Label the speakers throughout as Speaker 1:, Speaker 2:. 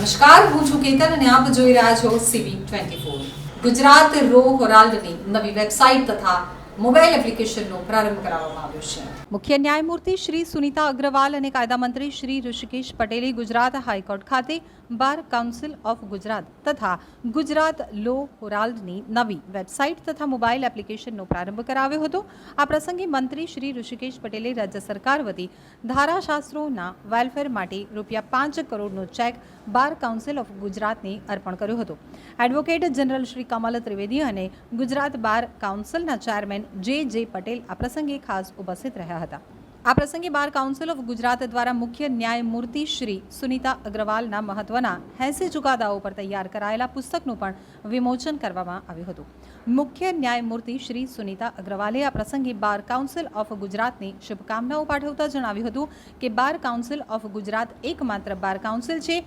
Speaker 1: નમસ્કાર, હું છું કેતન અને આપ જોઈ રહ્યા છો સીવી ટ્વેન્ટી ગુજરાત રો હોરાલ્ડની નવી વેબસાઇટ તથા મોબાઈલ એપ્લિકેશનનો પ્રારંભ કરાવવામાં આવ્યો છે. મુખ્ય ન્યાયમૂર્તિ શ્રી સુનિતા અગ્રવાલ અને કાયદા મંત્રી શ્રી ઋષિકેશ પટેલે ગુજરાત હાઈકોર્ટ ખાતે બાર કાઉન્સિલ ઓફ ગુજરાત તથા ગુજરાત લો હોરાલ્ડની નવી વેબસાઇટ તથા મોબાઈલ એપ્લિકેશનનો પ્રારંભ કરાવ્યો હતો. આ પ્રસંગે મંત્રી શ્રી ઋષિકેશ પટેલે રાજ્ય સરકાર વતી ધારાશાસ્ત્રોના વેલફેર માટે રૂપિયા પાંચ કરોડનો ચેક બાર કાઉન્સિલ ઓફ ગુજરાતને અર્પણ કર્યો હતો. એડવોકેટ જનરલ શ્રી કમલ ત્રિવેદી અને ગુજરાત બાર કાઉન્સિલના ચેરમેન જે જે પટેલ આ પ્રસંગે ખાસ ઉપસ્થિત રહ્યા હતા. આ પ્રસંગે બાર કાઉન્સિલ ઓફ ગુજરાત દ્વારા મુખ્ય ન્યાયમૂર્તિ શ્રી સુનિતા અગ્રવાલના મહત્વના એંસી ચુકાદાઓ પર તૈયાર કરાયેલા પુસ્તકનું પણ વિમોચન કરવામાં આવ્યું હતું. મુખ્ય ન્યાયમૂર્તિ શ્રી સુનિતા અગ્રવાલે આ પ્રસંગે બાર કાઉન્સિલ ઓફ ગુજરાતની શુભકામનાઓ પાઠવતા જણાવ્યું હતું કે બાર કાઉન્સિલ ઓફ ગુજરાત એકમાત્ર બાર કાઉન્સિલ છે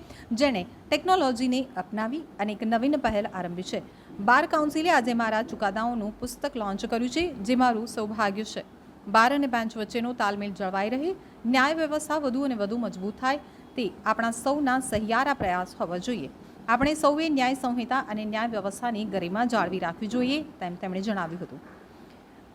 Speaker 1: જેણે ટેકનોલોજીને અપનાવી અને એક નવીન પહેલ આરંભી છે. બાર કાઉન્સિલે આજે મારા ચુકાદાઓનું પુસ્તક લોન્ચ કર્યું છે, જે મારું સૌભાગ્ય છે. બાર અને બેન્ચ વચ્ચેનો તાલમેલ જળવાઈ રહે, ન્યાય વ્યવસ્થા વધુ અને વધુ મજબૂત થાય, તે આપણા સૌના સહિયારા પ્રયાસ હોવા જોઈએ. આપણે સૌએ ન્યાય સંહિતા અને ન્યાય વ્યવસ્થાની ગરિમા જાળવી રાખવી જોઈએ, તેમ તેમણે જણાવ્યું હતું.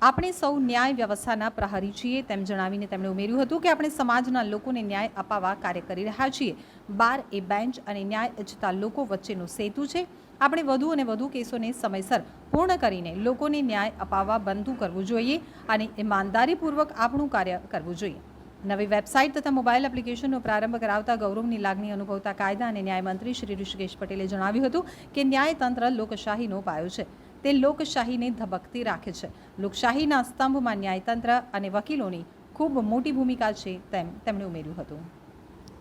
Speaker 1: આપણે સૌ ન્યાય વ્યવસ્થાના પ્રહરી છીએ તેમ જણાવીને તેમણે ઉમેર્યું હતું કે આપણે સમાજના લોકોને ન્યાય અપાવવા કાર્ય કરી રહ્યા છીએ. બાર એ બેન્ચ અને ન્યાય ઇચ્છતા લોકો વચ્ચેનો સેતુ છે. આપણે વધુ અને વધુ કેસોને સમયસર પૂર્ણ કરીને લોકોને ન્યાય અપાવવા બંધુ કરવું જોઈએ અને ઈમાનદારીપૂર્વક આપણું કાર્ય કરવું જોઈએ. નવી વેબસાઇટ તથા મોબાઈલ એપ્લિકેશનનો પ્રારંભ કરાવતા ગૌરવની લાગણી અનુભવતા કાયદા અને ન્યાયમંત્રી શ્રી ઋષિકેશ પટેલે જણાવ્યું હતું કે ન્યાયતંત્ર લોકશાહીનો પાયો છે. તે લોકશાહીને ધબકતી રાખે છે. લોકશાહીના સ્તંભમાં ન્યાયતંત્ર અને વકીલોની ખૂબ મોટી ભૂમિકા છે તેમ તેમણે ઉમેર્યું હતું.